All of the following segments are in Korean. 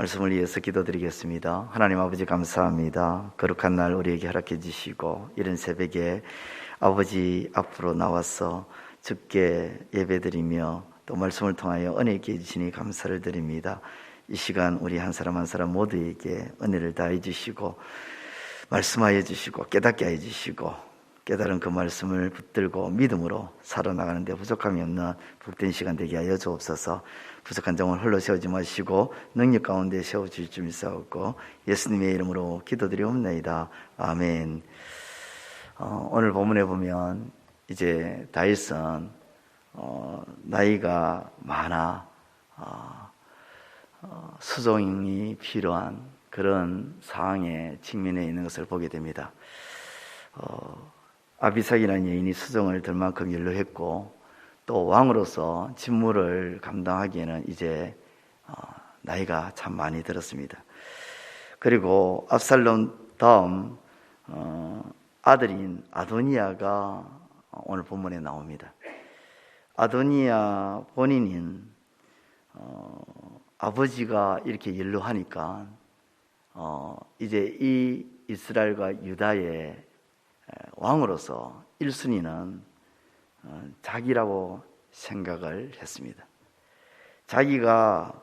말씀을 위해서 기도드리겠습니다. 하나님 아버지 감사합니다. 거룩한 날 우리에게 허락해 주시고 이런 새벽에 아버지 앞으로 나와서 죽게 예배드리며 또 말씀을 통하여 은혜 있게 해주시니 감사를 드립니다. 이 시간 우리 한 사람 한 사람 모두에게 은혜를 다해 주시고 말씀하여 주시고 깨닫게 해 주시고 깨달은 그 말씀을 붙들고 믿음으로 살아나가는 데 부족함이 없는 복된 시간 되게 하여 주옵소서. 부족한 점을 홀로 세우지 마시고 능력 가운데 세워 주실 줄 믿사옵고 예수님의 이름으로 기도드리옵나이다. 아멘. 어, 오늘 본문에 보면 이제 다윗은 어, 나이가 많아 어, 어, 수종이 필요한 그런 상황에 직면해 있는 것을 보게 됩니다. 어, 아비삭이라는 여인이 수종을 들 만큼 연로했고 또 왕으로서 직무를 감당하기에는 이제 어, 나이가 참 많이 들었습니다. 그리고 압살롬 다음 어, 아들인 아도니아가 오늘 본문에 나옵니다. 아도니아 본인은 어, 아버지가 이렇게 연로하니까 이제 이 이스라엘과 유다의 왕으로서 1순위는 어, 자기라고 생각을 했습니다. 자기가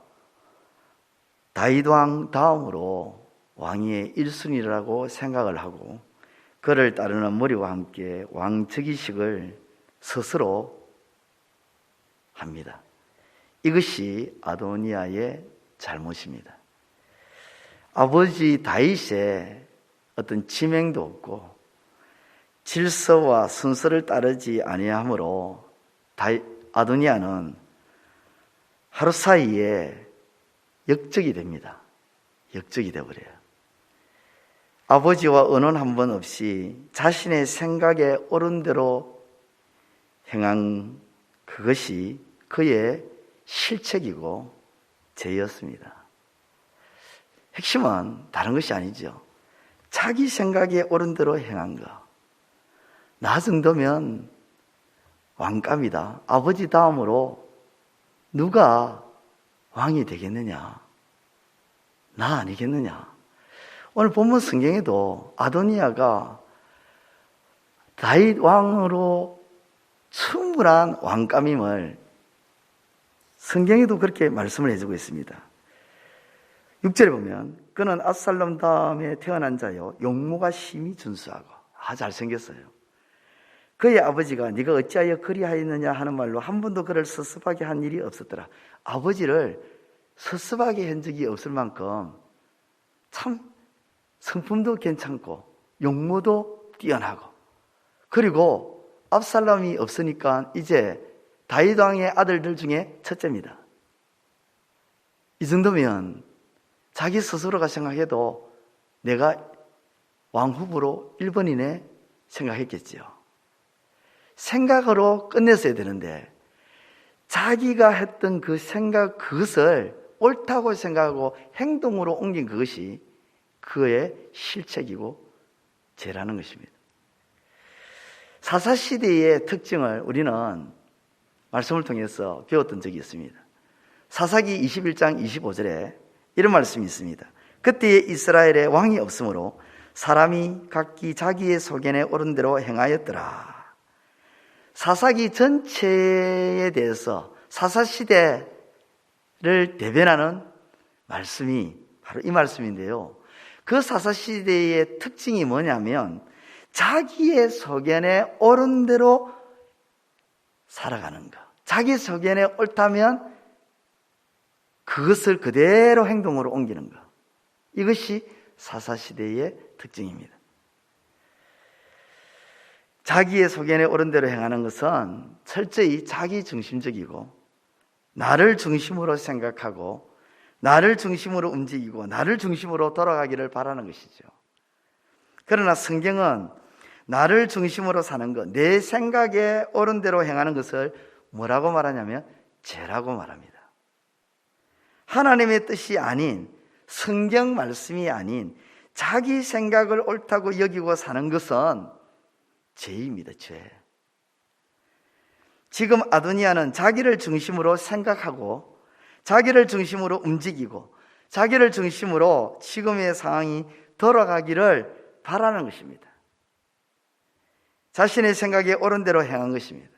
다윗 왕 다음으로 왕위의 1순위라고 생각을 하고 그를 따르는 머리와 함께 왕 즉위식을 스스로 합니다. 이것이 아도니아의 잘못입니다. 아버지 다윗의 어떤 지명도 없고 질서와 순서를 따르지 아니하므로 아도니아는 하루 사이에 역적이 됩니다. 역적이 되어버려요. 아버지와 언론 한 번 없이 자신의 생각에 옳은 대로 행한 그것이 그의 실책이고 죄였습니다. 핵심은 다른 것이 아니죠. 자기 생각에 옳은 대로 행한 것. 나 정도면 왕감이다. 아버지 다음으로 누가 왕이 되겠느냐? 나 아니겠느냐? 오늘 본문 성경에도 아도니아가 다윗 왕으로 충분한 왕감임을 성경에도 그렇게 말씀을 해주고 있습니다. 6절에 보면 그는 아살롬 다음에 태어난 자요 용모가 심히 준수하고 아 잘생겼어요. 그의 아버지가 네가 어찌하여 그리하였느냐 하는 말로 한 번도 그를 섭섭하게 한 일이 없었더라. 아버지를 섭섭하게 한 적이 없을 만큼 참 성품도 괜찮고 용모도 뛰어나고 그리고 압살람이 없으니까 이제 다윗 왕의 아들들 중에 첫째입니다. 이 정도면 자기 스스로가 생각해도 내가 왕 후보로 1번이네 생각했겠지요. 생각으로 끝냈어야 되는데 자기가 했던 그 생각 그것을 옳다고 생각하고 행동으로 옮긴 그것이 그의 실책이고 죄라는 것입니다. 사사시대의 특징을 우리는 말씀을 통해서 배웠던 적이 있습니다. 사사기 21장 25절에 이런 말씀이 있습니다. 그때에 이스라엘에 왕이 없으므로 사람이 각기 자기의 소견에 옳은 대로 행하였더라. 사사기 전체에 대해서 사사시대를 대변하는 말씀이 바로 이 말씀인데요. 그 사사시대의 특징이 뭐냐면 자기의 소견에 옳은 대로 살아가는 것. 자기 소견에 옳다면 그것을 그대로 행동으로 옮기는 것. 이것이 사사시대의 특징입니다. 자기의 소견에 옳은 대로 행하는 것은 철저히 자기 중심적이고 나를 중심으로 생각하고 나를 중심으로 움직이고 나를 중심으로 돌아가기를 바라는 것이죠. 그러나 성경은 나를 중심으로 사는 것, 내 생각에 옳은 대로 행하는 것을 뭐라고 말하냐면 죄라고 말합니다. 하나님의 뜻이 아닌 성경 말씀이 아닌 자기 생각을 옳다고 여기고 사는 것은 죄입니다, 죄. 지금 아도니아는 자기를 중심으로 생각하고 자기를 중심으로 움직이고 자기를 중심으로 지금의 상황이 돌아가기를 바라는 것입니다. 자신의 생각에 옳은 대로 행한 것입니다.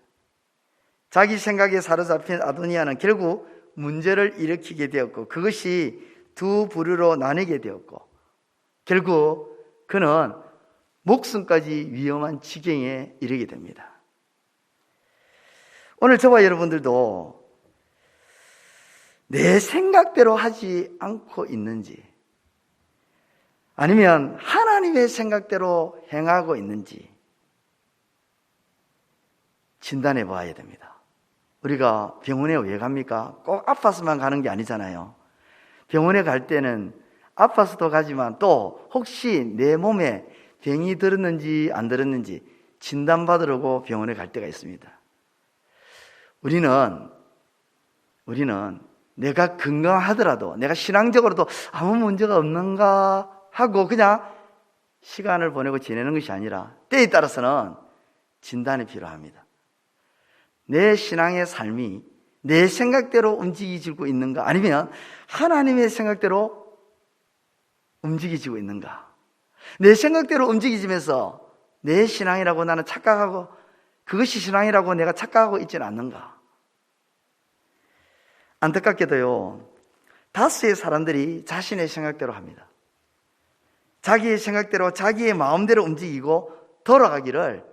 자기 생각에 사로잡힌 아도니아는 결국 문제를 일으키게 되었고 그것이 두 부류로 나뉘게 되었고 결국 그는 목숨까지 위험한 지경에 이르게 됩니다. 오늘 저와 여러분들도 내 생각대로 하지 않고 있는지 아니면 하나님의 생각대로 행하고 있는지 진단해 봐야 됩니다. 우리가 병원에 왜 갑니까? 꼭 아파서만 가는 게 아니잖아요. 병원에 갈 때는 아파서도 가지만 또 혹시 내 몸에 병이 들었는지 안 들었는지 진단받으려고 병원에 갈 때가 있습니다. 우리는, 우리는 내가 건강하더라도 내가 신앙적으로도 아무 문제가 없는가 하고 그냥 시간을 보내고 지내는 것이 아니라 때에 따라서는 진단이 필요합니다. 내 신앙의 삶이 내 생각대로 움직이지고 있는가 아니면 하나님의 생각대로 움직이지고 있는가 내 생각대로 움직이지면서 내 신앙이라고 나는 착각하고 그것이 신앙이라고 내가 착각하고 있지는 않는가 안타깝게도요 다수의 사람들이 자신의 생각대로 합니다 자기의 생각대로 자기의 마음대로 움직이고 돌아가기를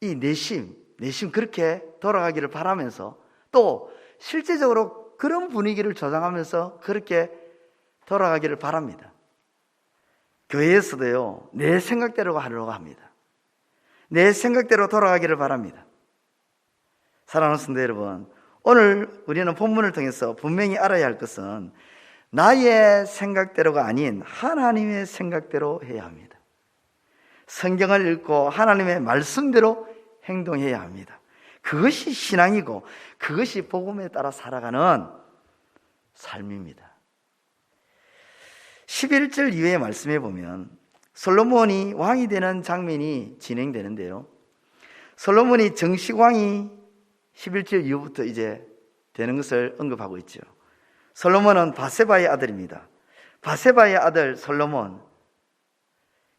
이 내심 내심 그렇게 돌아가기를 바라면서 또 실제적으로 그런 분위기를 조장하면서 그렇게 돌아가기를 바랍니다. 교회에서도요, 내 생각대로 하려고 합니다. 내 생각대로 돌아가기를 바랍니다. 사랑하는 성도 여러분, 오늘 우리는 본문을 통해서 분명히 알아야 할 것은 나의 생각대로가 아닌 하나님의 생각대로 해야 합니다. 성경을 읽고 하나님의 말씀대로 행동해야 합니다. 그것이 신앙이고 그것이 복음에 따라 살아가는 삶입니다. 11절 이후의 말씀에 보면 솔로몬이 왕이 되는 장면이 진행되는데요. 솔로몬이 정식 왕이 11절 이후부터 이제 되는 것을 언급하고 있죠. 솔로몬은 바세바의 아들입니다. 바세바의 아들 솔로몬.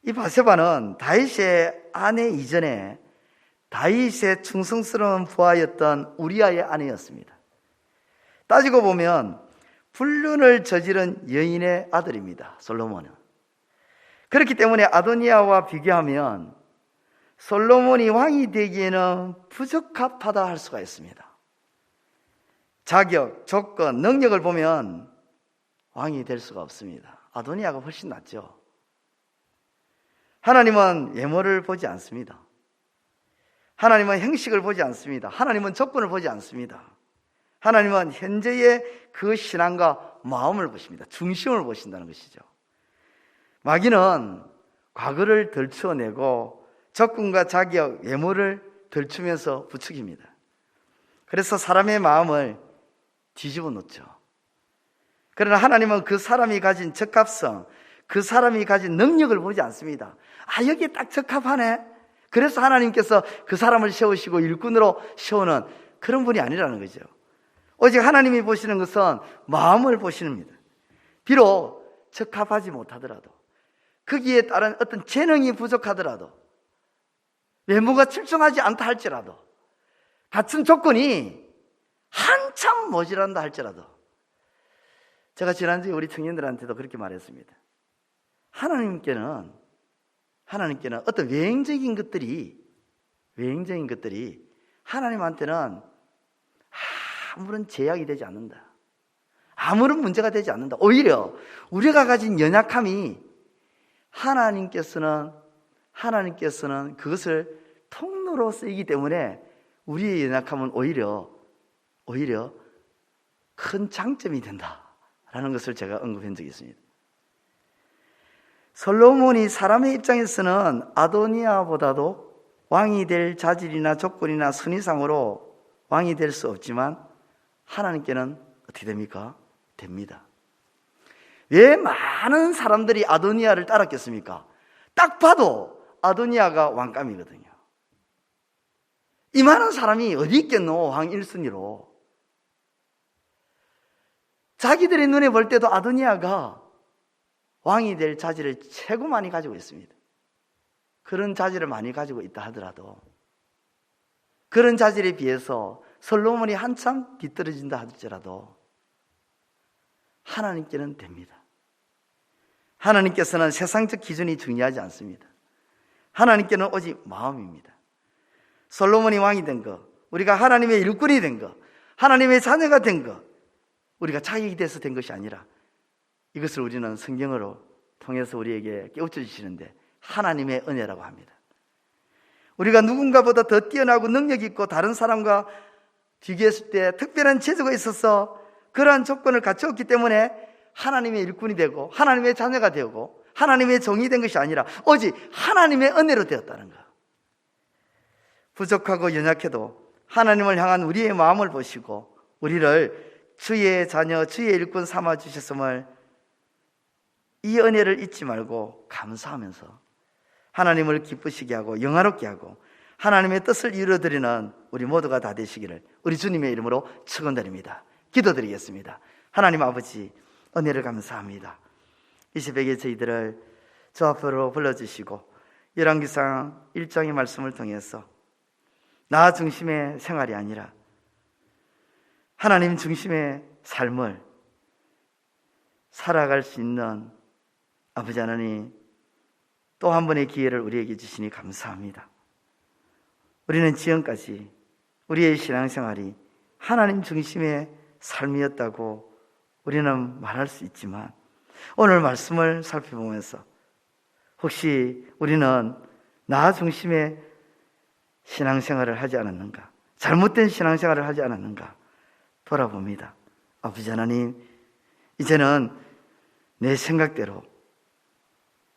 이 바세바는 다윗의 아내 이전에 다윗의 충성스러운 부하였던 우리아의 아내였습니다. 따지고 보면 불륜을 저지른 여인의 아들입니다. 솔로몬은. 그렇기 때문에 아도니아와 비교하면 솔로몬이 왕이 되기에는 부적합하다 할 수가 있습니다. 자격, 조건, 능력을 보면 왕이 될 수가 없습니다. 아도니아가 훨씬 낫죠. 하나님은 예모를 보지 않습니다. 하나님은 형식을 보지 않습니다. 하나님은 조건을 보지 않습니다. 하나님은 현재의 그 신앙과 마음을 보십니다. 중심을 보신다는 것이죠. 마귀는 과거를 덜추어내고 적군과 자기의 외모를 덜추면서 부추깁니다. 그래서 사람의 마음을 뒤집어 놓죠. 그러나 하나님은 그 사람이 가진 적합성, 그 사람이 가진 능력을 보지 않습니다. 아, 여기에 딱 적합하네? 그래서 하나님께서 그 사람을 세우시고 일꾼으로 세우는 그런 분이 아니라는 거죠. 오직 하나님이 보시는 것은 마음을 보시는 겁니다. 비록 적합하지 못하더라도 거기에 따른 어떤 재능이 부족하더라도 외모가 출중하지 않다 할지라도 같은 조건이 한참 모자란다 할지라도 제가 지난주에 우리 청년들한테도 그렇게 말했습니다. 하나님께는 하나님께는 어떤 외행적인 것들이 외행적인 것들이 하나님한테는 아무런 제약이 되지 않는다. 아무런 문제가 되지 않는다. 오히려 우리가 가진 연약함이 하나님께서는 하나님께서는 그것을 통로로 쓰이기 때문에 우리의 연약함은 오히려 오히려 큰 장점이 된다라는 것을 제가 언급한 적이 있습니다. 솔로몬이 사람의 입장에서는 아도니아보다도 왕이 될 자질이나 조건이나 순위상으로 왕이 될 수 없지만 하나님께는 어떻게 됩니까? 됩니다. 왜 많은 사람들이 아도니아를 따랐겠습니까? 딱 봐도 아도니아가 왕감이거든요. 이 많은 사람이 어디 있겠노? 왕 1순위로. 자기들의 눈에 볼 때도 아도니아가 왕이 될 자질을 최고 많이 가지고 있습니다. 그런 자질을 많이 가지고 있다 하더라도 그런 자질에 비해서 솔로몬이 한참 뒤떨어진다 하더라도 하나님께는 됩니다. 하나님께서는 세상적 기준이 중요하지 않습니다. 하나님께는 오직 마음입니다. 솔로몬이 왕이 된 거, 우리가 하나님의 일꾼이 된 거, 하나님의 자녀가 된 거, 우리가 자격이 돼서 된 것이 아니라 이것을 우리는 성경으로 통해서 우리에게 깨우쳐 주시는데 하나님의 은혜라고 합니다. 우리가 누군가보다 더 뛰어나고 능력 있고 다른 사람과 비교했을 때 특별한 재주가 있어서 그러한 조건을 갖추었기 때문에 하나님의 일꾼이 되고 하나님의 자녀가 되고 하나님의 종이 된 것이 아니라 오직 하나님의 은혜로 되었다는 것. 부족하고 연약해도 하나님을 향한 우리의 마음을 보시고 우리를 주의 자녀, 주의 일꾼 삼아 주셨음을 이 은혜를 잊지 말고 감사하면서 하나님을 기쁘시게 하고 영화롭게 하고 하나님의 뜻을 이루어드리는 우리 모두가 다 되시기를 우리 주님의 이름으로 축원드립니다. 기도드리겠습니다. 하나님 아버지 은혜를 감사합니다. 이 새벽에 저희들을 저 앞으로 불러주시고 열왕기상 1장의 말씀을 통해서 나 중심의 생활이 아니라 하나님 중심의 삶을 살아갈 수 있는 아버지 하나님 또 한 번의 기회를 우리에게 주시니 감사합니다. 우리는 지금까지 우리의 신앙생활이 하나님 중심의 삶이었다고 우리는 말할 수 있지만 오늘 말씀을 살펴보면서 혹시 우리는 나 중심의 신앙생활을 하지 않았는가? 잘못된 신앙생활을 하지 않았는가? 돌아봅니다. 아버지 하나님, 이제는 내 생각대로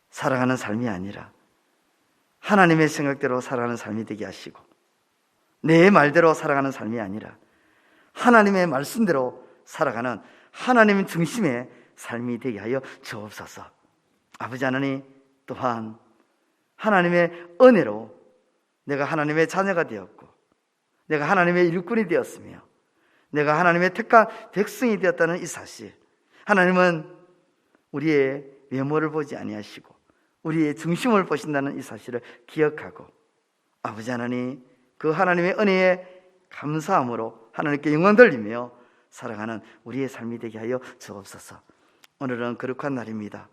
살아가는 삶이 아니라 하나님의 생각대로 살아가는 삶이 되게 하시고 내 말대로 살아가는 삶이 아니라 하나님의 말씀대로 살아가는 하나님 중심의 삶이 되게 하여 주옵소서. 아버지 하나님 또한 하나님의 은혜로 내가 하나님의 자녀가 되었고 내가 하나님의 일꾼이 되었으며 내가 하나님의 택한 백성이 되었다는 이 사실 하나님은 우리의 외모를 보지 아니하시고 우리의 중심을 보신다는 이 사실을 기억하고 아버지 하나님 그 하나님의 은혜에 감사함으로 하나님께 영광 돌리며 살아가는 우리의 삶이 되게 하여 주옵소서. 오늘은 거룩한 날입니다.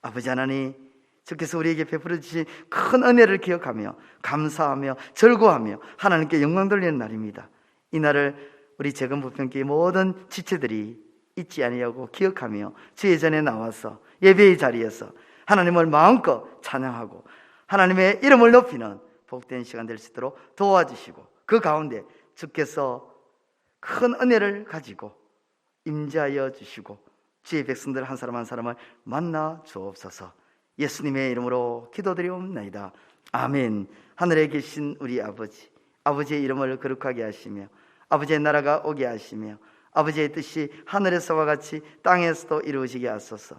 아버지 하나님 주께서 우리에게 베풀어 주신 큰 은혜를 기억하며 감사하며 절구하며 하나님께 영광 돌리는 날입니다. 이 날을 우리 재건 부평교회 모든 지체들이 잊지 아니하고 기억하며 주의 전에 나와서 예배의 자리에서 하나님을 마음껏 찬양하고 하나님의 이름을 높이는 복된 시간 될 수 있도록 도와주시고 그 가운데 주께서 큰 은혜를 가지고 임재하여 주시고 주의 백성들 한 사람 한 사람을 만나 주옵소서. 예수님의 이름으로 기도드리옵나이다. 아멘. 하늘에 계신 우리 아버지 아버지의 이름을 거룩하게 하시며 아버지의 나라가 오게 하시며 아버지의 뜻이 하늘에서와 같이 땅에서도 이루어지게 하소서